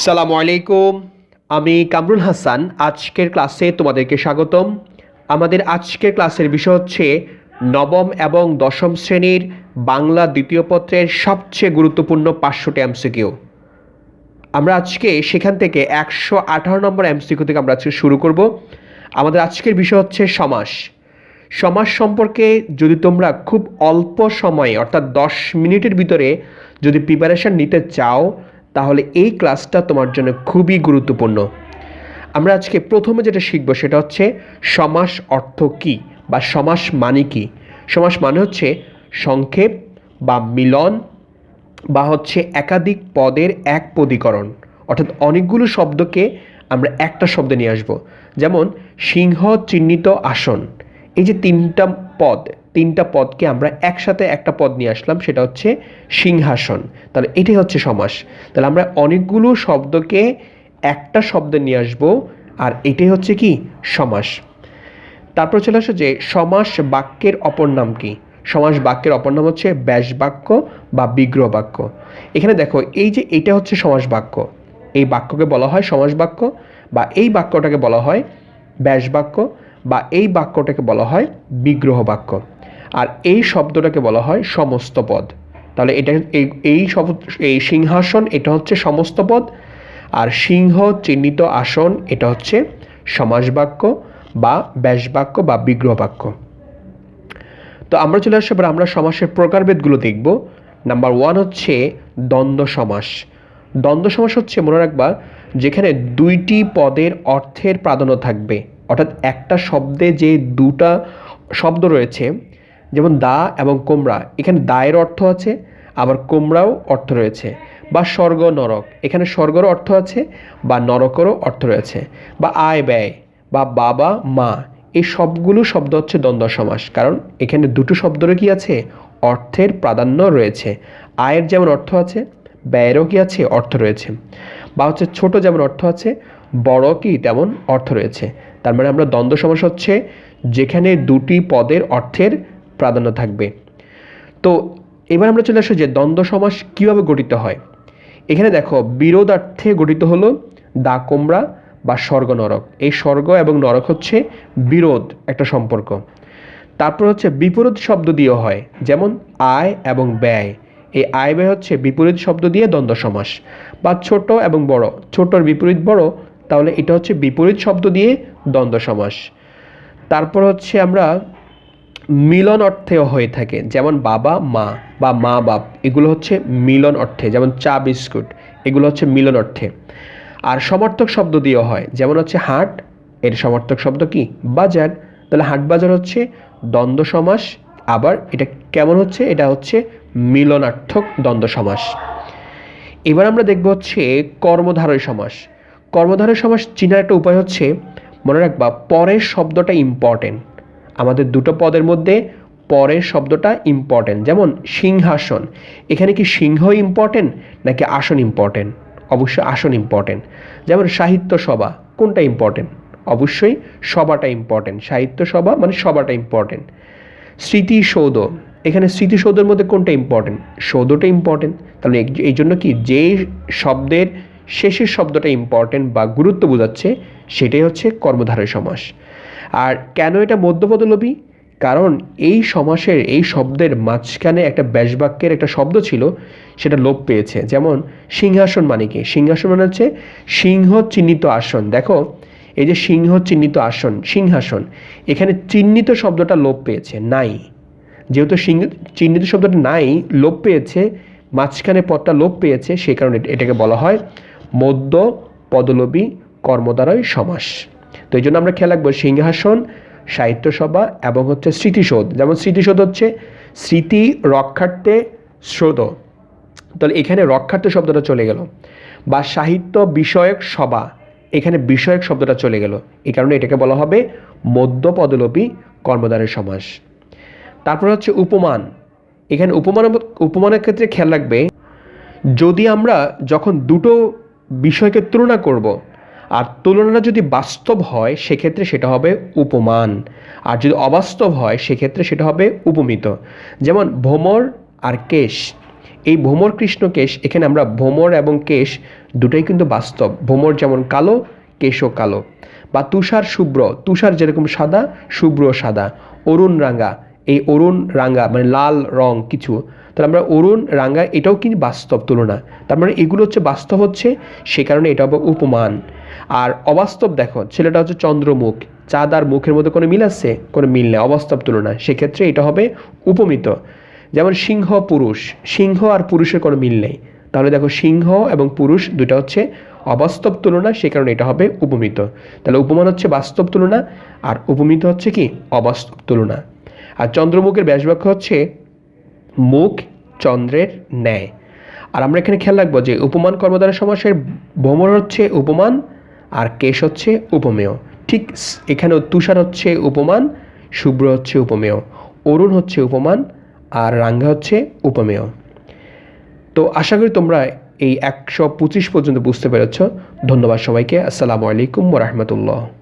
সালামু আলাইকুম। আমি কামরুল হাসান, আজকের ক্লাসে তোমাদেরকে স্বাগতম। আমাদের আজকের ক্লাসের বিষয় হচ্ছে নবম এবং দশম শ্রেণির বাংলা দ্বিতীয় পত্রের সবচেয়ে গুরুত্বপূর্ণ পাঁচশোটি এমসিকিউ। আমরা আজকে সেখান থেকে একশো আঠারো নম্বর এমসিকিউ থেকে আমরা আজকে শুরু করব। আমাদের আজকের বিষয় হচ্ছে সমাস। সমাজ সম্পর্কে যদি তোমরা খুব অল্প সময়ে, অর্থাৎ দশ মিনিটের ভিতরে যদি প্রিপারেশন নিতে চাও তাহলে এই ক্লাসটা তোমার জন্য খুবই গুরুত্বপূর্ণ। আমরা আজকে প্রথমে যেটা শিখব সেটা হচ্ছে সমাস অর্থ কী বা সমাস মানে কী? সমাস মানে হচ্ছে সংক্ষেপ বা মিলন বা হচ্ছে একাধিক পদের এক পদীকরণ। অর্থাৎ অনেকগুলো শব্দকে আমরা একটা শব্দে নিয়ে আসব। যেমন সিংহ চিহ্নিত আসন। এই যে তিনটা পদ তিনটা পদকে আমরা একসাথে একটা পদ নিয়ে আসলাম, সেটা হচ্ছে সিংহাসন। তাহলে এটাই হচ্ছে সমাস। তাহলে আমরা অনেকগুলো শব্দকে একটা শব্দে নিয়ে আসব, আর এটাই হচ্ছে কি? সমাস। তারপর চলে আসো যে সমাস বাক্যের অপর নাম কি? সমাস বাক্যের অপর নাম হচ্ছে ব্যাস বাক্য বা বিগ্রহ বাক্য এখানে দেখো, এই যে এটা হচ্ছে সমাস বাক্য। এই বাক্যকে বলা হয় সমাস বাক্য, বা এই বাক্যটাকে বলা হয় ব্যাস বাক্য বা এই বাক্যটাকে বলা হয় বিগ্রহ বাক্য আর এই শব্দটাকে বলা হয় সমস্ত পদ। তাহলে এটা এই এই এই সিংহাসন, এটা হচ্ছে সমস্ত পদ। আর সিংহ চিহ্নিত আসন, এটা হচ্ছে সমাস বাক্য বা ব্যাস বাক্য বা বিগ্রহ বাক্য তো আমরা চলে আসছি এবার আমরা সমাসের প্রকারভেদগুলো দেখব। নাম্বার ওয়ান হচ্ছে দ্বন্দ্ব সমাস। দ্বন্দ্ব সমাস হচ্ছে, মনে রাখবা, যেখানে দুইটি পদের অর্থের প্রাধান্য থাকবে। অর্থাৎ একটা শব্দে যে দুটা শব্দ রয়েছে যেমন দা এবং কোমরা, এখানে দায়ের অর্থ আছে, আবার কোমরাও অর্থ রয়েছে, বা স্বর্গ নরক, এখানে স্বর্গরও অর্থ আছে, বা নরকেরও অর্থ রয়েছে, বা আয়, ব্যয়, বা বাবা, মা, এই সবগুলো শব্দ হচ্ছে দ্বন্দ্ব সমাস, কারণ এখানে দুটো শব্দেরও কি আছে? অর্থের প্রাধান্য রয়েছে, আয়ের যেমন অর্থ আছে, ব্যয়েরও কি আছে? অর্থ রয়েছে, বা হচ্ছে ছোট যেমন অর্থ আছে, বড় কি তেমন অর্থ রয়েছে, তার মানে আমরা দ্বন্দ্ব সমাস হচ্ছে যেখানে দুটি পদের অর্থের প্রাধান্য থাকবে। তো এবার আমরা চলে আসি যে দ্বন্দ্ব সমাস কীভাবে গঠিত হয়। এখানে দেখো বিরোধার্থে গঠিত হলো দা কোমরা বা স্বর্গ নরক। এই স্বর্গ এবং নরক হচ্ছে বিরোধ একটা সম্পর্ক। তারপর হচ্ছে বিপরীত শব্দ দিয়ে হয়, যেমন আয় এবং ব্যয়। এই আয় ব্যয় হচ্ছে বিপরীত শব্দ দিয়ে দ্বন্দ্ব সমাস। বা ছোট এবং বড়, ছোটর বিপরীত বড়, তাহলে এটা হচ্ছে বিপরীত শব্দ দিয়ে দ্বন্দ্ব সমাস। তারপর হচ্ছে আমরা মিলন অর্থেও হয়ে থাকে। যেমন বাবা, মা বা মা বাপ, এগুলো হচ্ছে মিলন অর্থে। যেমন চা, বিস্কুট, এগুলো হচ্ছে মিলন অর্থে। আর সমর্থক শব্দ দিয়েও হয়। যেমন হচ্ছে হাট, এর সমর্থক শব্দ কি? বাজার। তাহলে হাট বাজার হচ্ছে দ্বন্দ্ব সমাস। আবার এটা কেমন হচ্ছে? এটা হচ্ছে মিলনার্থক দ্বন্দ্ব সমাস। এবার আমরা দেখব হচ্ছে কর্মধারয় সমাস। কর্মধারয় সমাস চিনার একটা উপায় হচ্ছে, মনে রাখবা, পরের শব্দটা ইম্পর্টেন্ট আমাদের দুটো পদের মধ্যে পরের শব্দটা ইম্পর্টেন্ট যেমন সিংহাসন। এখানে কি সিংহ ইম্পর্টেন্ট নাকি আসন ইম্পর্টেন্ট অবশ্যই আসন ইম্পর্টেন্ট যেমন সাহিত্য সভা, কোনটা ইম্পর্টেন্ট অবশ্যই সভাটা ইম্পর্টেন্ট সাহিত্য সভা মানে সভাটা ইম্পর্টেন্ট স্মৃতিসৌধ, এখানে স্মৃতিসৌধের মধ্যে কোনটা ইম্পর্টেন্ট সৌধটা ইম্পর্টেন্ট তাহলে এই জন্য কি যে শব্দের শেষের শব্দটা ইম্পর্টেন্ট বা গুরুত্ব বোঝাচ্ছে, সেটাই হচ্ছে কর্মধারয় সমাস। আর কেন এটা মধ্যপদলোপী কারণ এই সমাসের, এই শব্দের মাঝখানে একটা ব্যাসবাক্যের একটা শব্দ ছিল, সেটা লোপ পেয়েছে। যেমন, সিংহাসন মানে কি? সিংহাসন মানে হচ্ছে সিংহ চিহ্নিত আসন। দেখো, এই যে সিংহ চিহ্নিত আসন, সিংহাসন, এখানে চিহ্নিত শব্দটা লোপ পেয়েছে, নাই। যেহেতু চিহ্নিত শব্দটা নাই, লোপ পেয়েছে, মাঝখানে পদটা লোপ পেয়েছে সেই কারণে এটাকে বলা হয় মধ্য পদলোপী কর্মদ্বারয় সমাস। তো এই জন্য আমরা খেয়াল রাখব সিংহাসন সাহিত্য সভা এবং হচ্ছে স্মৃতিসৌধ। যেমন স্মৃতিসৌধ হচ্ছে স্মৃতি রক্ষার্থে স্রোত। তাহলে এখানে রক্ষার্থে শব্দটা চলে গেল বা সাহিত্য বিষয়ক সভা, এখানে বিষয়ক শব্দটা চলে গেল। এই কারণে এটাকে বলা হবে মধ্য পদলোপী কর্মদ্বারের সমাস। তারপর হচ্ছে উপমান। এখানে উপমান উপমানের ক্ষেত্রে খেয়াল রাখবে, যদি আমরা যখন দুটো বিষয়কে তুলনা করব আর তুলনাটা যদি বাস্তব হয়, সেক্ষেত্রে সেটা হবে উপমান। আর যদি অবাস্তব হয়, সেক্ষেত্রে সেটা হবে উপমিত। যেমন ভ্রমর আর কেশ। এই ভ্রমর কৃষ্ণ, কেশ, এখানে আমরা ভ্রমর এবং কেশ দুটোই কিন্তু বাস্তব। ভ্রমর যেমন কালো, কেশও কালো। বা তুষার শুভ্র। তুষার যেরকম সাদা শুভ্র সাদা। অরুণ রাঙ্গা এই অরুণ রাঙ্গা মানে লাল রং কিছু, তাহলে আমরা অরুণ রাঙ্গা এটাও কিন্তু বাস্তব তুলনা। তার মানে এগুলো হচ্ছে বাস্তব হচ্ছে, সে কারণে এটা হবে উপমান। আর অবাস্তব দেখো, ছেলেটা হচ্ছে চন্দ্রমুখ, চাঁদ আর মুখের মধ্যে কোনো মিল আছে? কোনো মিল নেই, অবাস্তব তুলনা। সেক্ষেত্রে এটা হবে উপমিত। যেমন সিংহ, পুরুষ, সিংহ আর পুরুষের কোনো মিল নেই। তাহলে দেখো সিংহ এবং পুরুষ দুটো হচ্ছে অবাস্তব তুলনা, সে কারণে এটা হবে উপমিত। তাহলে উপমান হচ্ছে বাস্তব তুলনা, আর উপমিত হচ্ছে কি? অবাস্তব তুলনা। আর চন্দ্রমুখের ব্যাসবাক্য হচ্ছে মুখ চন্দ্রের ন্যায়। আর আমরা এখানে খেয়াল রাখব যে উপমান কর্মদ্বারা সমাসের ভ্রমর হচ্ছে উপমান আর কেশ হচ্ছে উপমেয়। ঠিক এখানেও তুষার হচ্ছে উপমান, শুভ্র হচ্ছে উপমেয়। অরুণ হচ্ছে উপমান আর রাঙ্গা হচ্ছে উপমেয়। তো আশা করি তোমরা এই একশো পঁচিশ পর্যন্ত বুঝতে পেরেছ। ধন্যবাদ সবাইকে। আসসালামু আলাইকুম রহমতুল্লাহ।